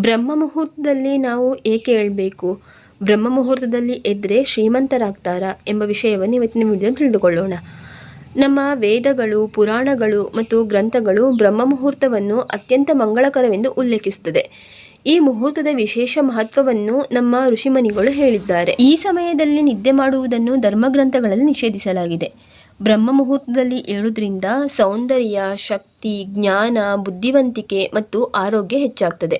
ಬ್ರಹ್ಮ ಮುಹೂರ್ತದಲ್ಲಿ ನಾವು ಏಕೆ ಹೇಳಬೇಕು? ಬ್ರಹ್ಮ ಮುಹೂರ್ತದಲ್ಲಿ ಎದ್ರೆ ಶ್ರೀಮಂತರಾಗ್ತಾರಾ ಎಂಬ ವಿಷಯವನ್ನು ಇವತ್ತಿನ ವಿಡಿಯೋ ತಿಳಿದುಕೊಳ್ಳೋಣ. ನಮ್ಮ ವೇದಗಳು, ಪುರಾಣಗಳು ಮತ್ತು ಗ್ರಂಥಗಳು ಬ್ರಹ್ಮ ಮುಹೂರ್ತವನ್ನು ಅತ್ಯಂತ ಮಂಗಳಕರವೆಂದು ಉಲ್ಲೇಖಿಸುತ್ತದೆ. ಈ ಮುಹೂರ್ತದ ವಿಶೇಷ ಮಹತ್ವವನ್ನು ನಮ್ಮ ಋಷಿಮುನಿಗಳು ಹೇಳಿದ್ದಾರೆ. ಈ ಸಮಯದಲ್ಲಿ ನಿದ್ದೆ ಮಾಡುವುದನ್ನು ಧರ್ಮಗ್ರಂಥಗಳಲ್ಲಿ ನಿಷೇಧಿಸಲಾಗಿದೆ. ಬ್ರಹ್ಮ ಮುಹೂರ್ತದಲ್ಲಿ ಏಳುವುದರಿಂದ ಸೌಂದರ್ಯ, ಶಕ್ತಿ, ಜ್ಞಾನ, ಬುದ್ಧಿವಂತಿಕೆ ಮತ್ತು ಆರೋಗ್ಯ ಹೆಚ್ಚಾಗ್ತದೆ.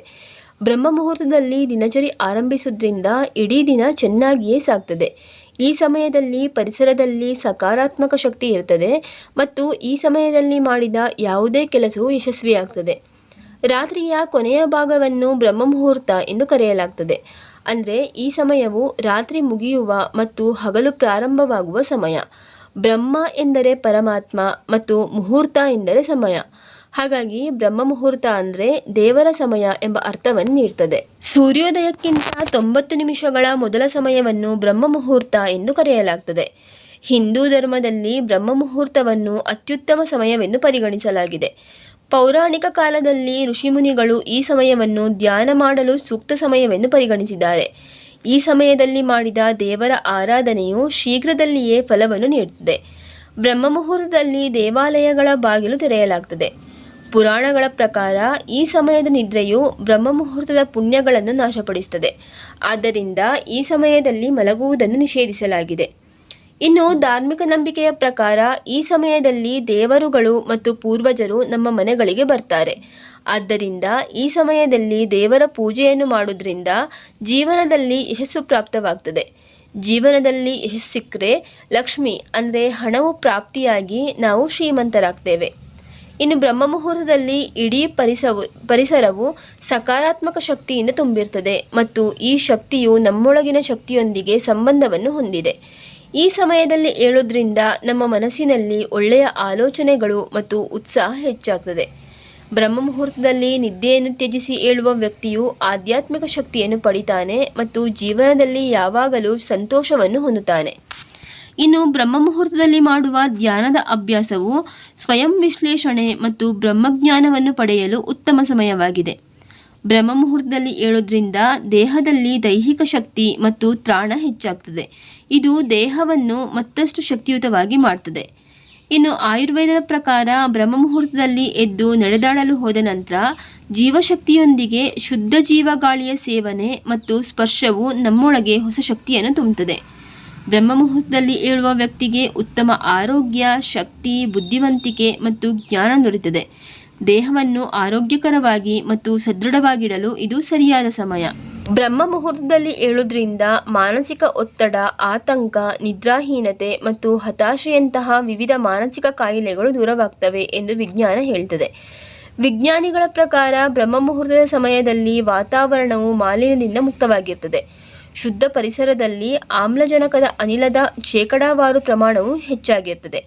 ಬ್ರಹ್ಮ ಮುಹೂರ್ತದಲ್ಲಿ ದಿನಚರಿ ಆರಂಭಿಸುವುದರಿಂದ ಇಡೀ ದಿನ ಚೆನ್ನಾಗಿಯೇ ಸಾಗ್ತದೆ. ಈ ಸಮಯದಲ್ಲಿ ಪರಿಸರದಲ್ಲಿ ಸಕಾರಾತ್ಮಕ ಶಕ್ತಿ ಇರ್ತದೆ ಮತ್ತು ಈ ಸಮಯದಲ್ಲಿ ಮಾಡಿದ ಯಾವುದೇ ಕೆಲಸವು ಯಶಸ್ವಿಯಾಗ್ತದೆ. ರಾತ್ರಿಯ ಕೊನೆಯ ಭಾಗವನ್ನು ಬ್ರಹ್ಮ ಮುಹೂರ್ತ ಎಂದು ಕರೆಯಲಾಗ್ತದೆ. ಅಂದರೆ ಈ ಸಮಯವು ರಾತ್ರಿ ಮುಗಿಯುವ ಮತ್ತು ಹಗಲು ಪ್ರಾರಂಭವಾಗುವ ಸಮಯ. ಬ್ರಹ್ಮ ಎಂದರೆ ಪರಮಾತ್ಮ ಮತ್ತು ಮುಹೂರ್ತ ಎಂದರೆ ಸಮಯ. ಹಾಗಾಗಿ ಬ್ರಹ್ಮ ಮುಹೂರ್ತ ಅಂದರೆ ದೇವರ ಸಮಯ ಎಂಬ ಅರ್ಥವನ್ನು ನೀಡ್ತದೆ. ಸೂರ್ಯೋದಯಕ್ಕಿಂತ ತೊಂಬತ್ತು ನಿಮಿಷಗಳ ಮೊದಲ ಸಮಯವನ್ನು ಬ್ರಹ್ಮ ಮುಹೂರ್ತ ಎಂದು ಕರೆಯಲಾಗ್ತದೆ. ಹಿಂದೂ ಧರ್ಮದಲ್ಲಿ ಬ್ರಹ್ಮ ಮುಹೂರ್ತವನ್ನು ಅತ್ಯುತ್ತಮ ಸಮಯವೆಂದು ಪರಿಗಣಿಸಲಾಗಿದೆ. ಪೌರಾಣಿಕ ಕಾಲದಲ್ಲಿ ಋಷಿಮುನಿಗಳು ಈ ಸಮಯವನ್ನು ಧ್ಯಾನ ಮಾಡಲು ಸೂಕ್ತ ಸಮಯವೆಂದು ಪರಿಗಣಿಸಿದ್ದಾರೆ. ಈ ಸಮಯದಲ್ಲಿ ಮಾಡಿದ ದೇವರ ಆರಾಧನೆಯು ಶೀಘ್ರದಲ್ಲಿಯೇ ಫಲವನ್ನು ನೀಡುತ್ತದೆ ಬ್ರಹ್ಮ ಮುಹೂರ್ತದಲ್ಲಿ ದೇವಾಲಯಗಳ ಬಾಗಿಲು ತೆರೆಯಲಾಗ್ತದೆ. ಪುರಾಣಗಳ ಪ್ರಕಾರ ಈ ಸಮಯದ ನಿದ್ರೆಯು ಬ್ರಹ್ಮ ಮುಹೂರ್ತದ ಪುಣ್ಯಗಳನ್ನು ನಾಶಪಡಿಸುತ್ತದೆ. ಆದ್ದರಿಂದ ಈ ಸಮಯದಲ್ಲಿ ಮಲಗುವುದನ್ನು ನಿಷೇಧಿಸಲಾಗಿದೆ. ಇನ್ನು ಧಾರ್ಮಿಕ ನಂಬಿಕೆಯ ಪ್ರಕಾರ ಈ ಸಮಯದಲ್ಲಿ ದೇವರುಗಳು ಮತ್ತು ಪೂರ್ವಜರು ನಮ್ಮ ಮನೆಗಳಿಗೆ ಬರ್ತಾರೆ. ಆದ್ದರಿಂದ ಈ ಸಮಯದಲ್ಲಿ ದೇವರ ಪೂಜೆಯನ್ನು ಮಾಡುವುದರಿಂದ ಜೀವನದಲ್ಲಿ ಯಶಸ್ಸು ಪ್ರಾಪ್ತವಾಗ್ತದೆ. ಜೀವನದಲ್ಲಿ ಯಶಸ್ಸು ಸಿಕ್ಕರೆ ಲಕ್ಷ್ಮಿ, ಅಂದರೆ ಹಣವು ಪ್ರಾಪ್ತಿಯಾಗಿ ನಾವು ಶ್ರೀಮಂತರಾಗ್ತೇವೆ. ಇನ್ನು ಬ್ರಹ್ಮ ಮುಹೂರ್ತದಲ್ಲಿ ಇಡೀ ಪರಿಸವು, ಪರಿಸರವು ಸಕಾರಾತ್ಮಕ ಶಕ್ತಿಯಿಂದ ತುಂಬಿರ್ತದೆ ಮತ್ತು ಈ ಶಕ್ತಿಯು ನಮ್ಮೊಳಗಿನ ಶಕ್ತಿಯೊಂದಿಗೆ ಸಂಬಂಧವನ್ನು ಹೊಂದಿದೆ. ಈ ಸಮಯದಲ್ಲಿ ಹೇಳೋದ್ರಿಂದ ನಮ್ಮ ಮನಸ್ಸಿನಲ್ಲಿ ಒಳ್ಳೆಯ ಆಲೋಚನೆಗಳು ಮತ್ತು ಉತ್ಸಾಹ ಹೆಚ್ಚಾಗ್ತದೆ. ಬ್ರಹ್ಮ ಮುಹೂರ್ತದಲ್ಲಿ ನಿದ್ದೆಯನ್ನು ತ್ಯಜಿಸಿ ಏಳುವ ವ್ಯಕ್ತಿಯು ಆಧ್ಯಾತ್ಮಿಕ ಶಕ್ತಿಯನ್ನು ಪಡಿತಾನೆ ಮತ್ತು ಜೀವನದಲ್ಲಿ ಯಾವಾಗಲೂ ಸಂತೋಷವನ್ನು ಹೊಂದುತ್ತಾನೆ. ಇನ್ನು ಬ್ರಹ್ಮ ಮುಹೂರ್ತದಲ್ಲಿ ಮಾಡುವ ಧ್ಯಾನದ ಅಭ್ಯಾಸವು ಸ್ವಯಂ ವಿಶ್ಲೇಷಣೆ ಮತ್ತು ಬ್ರಹ್ಮಜ್ಞಾನವನ್ನು ಪಡೆಯಲು ಉತ್ತಮ ಸಮಯವಾಗಿದೆ. ಬ್ರಹ್ಮ ಮುಹೂರ್ತದಲ್ಲಿ ಏಳೋದ್ರಿಂದ ದೇಹದಲ್ಲಿ ದೈಹಿಕ ಶಕ್ತಿ ಮತ್ತು ತ್ರಾಣ ಹೆಚ್ಚಾಗ್ತದೆ. ಇದು ದೇಹವನ್ನು ಮತ್ತಷ್ಟು ಶಕ್ತಿಯುತವಾಗಿ ಮಾಡ್ತದೆ. ಇನ್ನು ಆಯುರ್ವೇದದ ಪ್ರಕಾರ ಬ್ರಹ್ಮ ಮುಹೂರ್ತದಲ್ಲಿ ಎದ್ದು ನಡೆದಾಡಲು ಹೋದ ನಂತರ ಜೀವಶಕ್ತಿಯೊಂದಿಗೆ ಶುದ್ಧ ಜೀವಗಾಳಿಯ ಸೇವನೆ ಮತ್ತು ಸ್ಪರ್ಶವು ನಮ್ಮೊಳಗೆ ಹೊಸ ಶಕ್ತಿಯನ್ನು ತುಂಬುತ್ತದೆ. ಬ್ರಹ್ಮ ಮುಹೂರ್ತದಲ್ಲಿ ಏಳುವ ವ್ಯಕ್ತಿಗೆ ಉತ್ತಮ ಆರೋಗ್ಯ, ಶಕ್ತಿ, ಬುದ್ಧಿವಂತಿಕೆ ಮತ್ತು ಜ್ಞಾನ ದೊರೆತದೆ. ದೇಹವನ್ನು ಆರೋಗ್ಯಕರವಾಗಿ ಮತ್ತು ಸದೃಢವಾಗಿಡಲು ಇದು ಸರಿಯಾದ ಸಮಯ. ಬ್ರಹ್ಮ ಮುಹೂರ್ತದಲ್ಲಿ ಏಳುವುದರಿಂದ ಮಾನಸಿಕ ಒತ್ತಡ, ಆತಂಕ, ನಿದ್ರಾಹೀನತೆ ಮತ್ತು ಹತಾಶೆಯಂತಹ ವಿವಿಧ ಮಾನಸಿಕ ಕಾಯಿಲೆಗಳು ದೂರವಾಗ್ತವೆ ಎಂದು ವಿಜ್ಞಾನ ಹೇಳ್ತದೆ. ವಿಜ್ಞಾನಿಗಳ ಪ್ರಕಾರ ಬ್ರಹ್ಮ ಮುಹೂರ್ತದ ಸಮಯದಲ್ಲಿ ವಾತಾವರಣವು ಮಾಲಿನ್ಯದಿಂದ ಮುಕ್ತವಾಗಿರ್ತದೆ ಶುದ್ಧ ಪರಿಸರದಲ್ಲಿ ಆಮ್ಲಜನಕದ ಅನಿಲದ ಶೇಕಡಾವಾರು ಪ್ರಮಾಣವು ಹೆಚ್ಚಾಗಿರ್ತದೆ.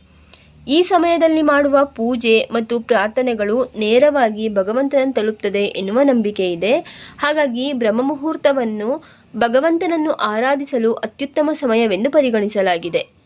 ಈ ಸಮಯದಲ್ಲಿ ಮಾಡುವ ಪೂಜೆ ಮತ್ತು ಪ್ರಾರ್ಥನೆಗಳು ನೇರವಾಗಿ ಭಗವಂತನನ್ನು ತಲುಪ್ತದೆ ಎನ್ನುವ ನಂಬಿಕೆ ಇದೆ. ಹಾಗಾಗಿ ಬ್ರಹ್ಮ ಮುಹೂರ್ತವನ್ನು ಭಗವಂತನನ್ನು ಆರಾಧಿಸಲು ಅತ್ಯುತ್ತಮ ಸಮಯವೆಂದು ಪರಿಗಣಿಸಲಾಗಿದೆ.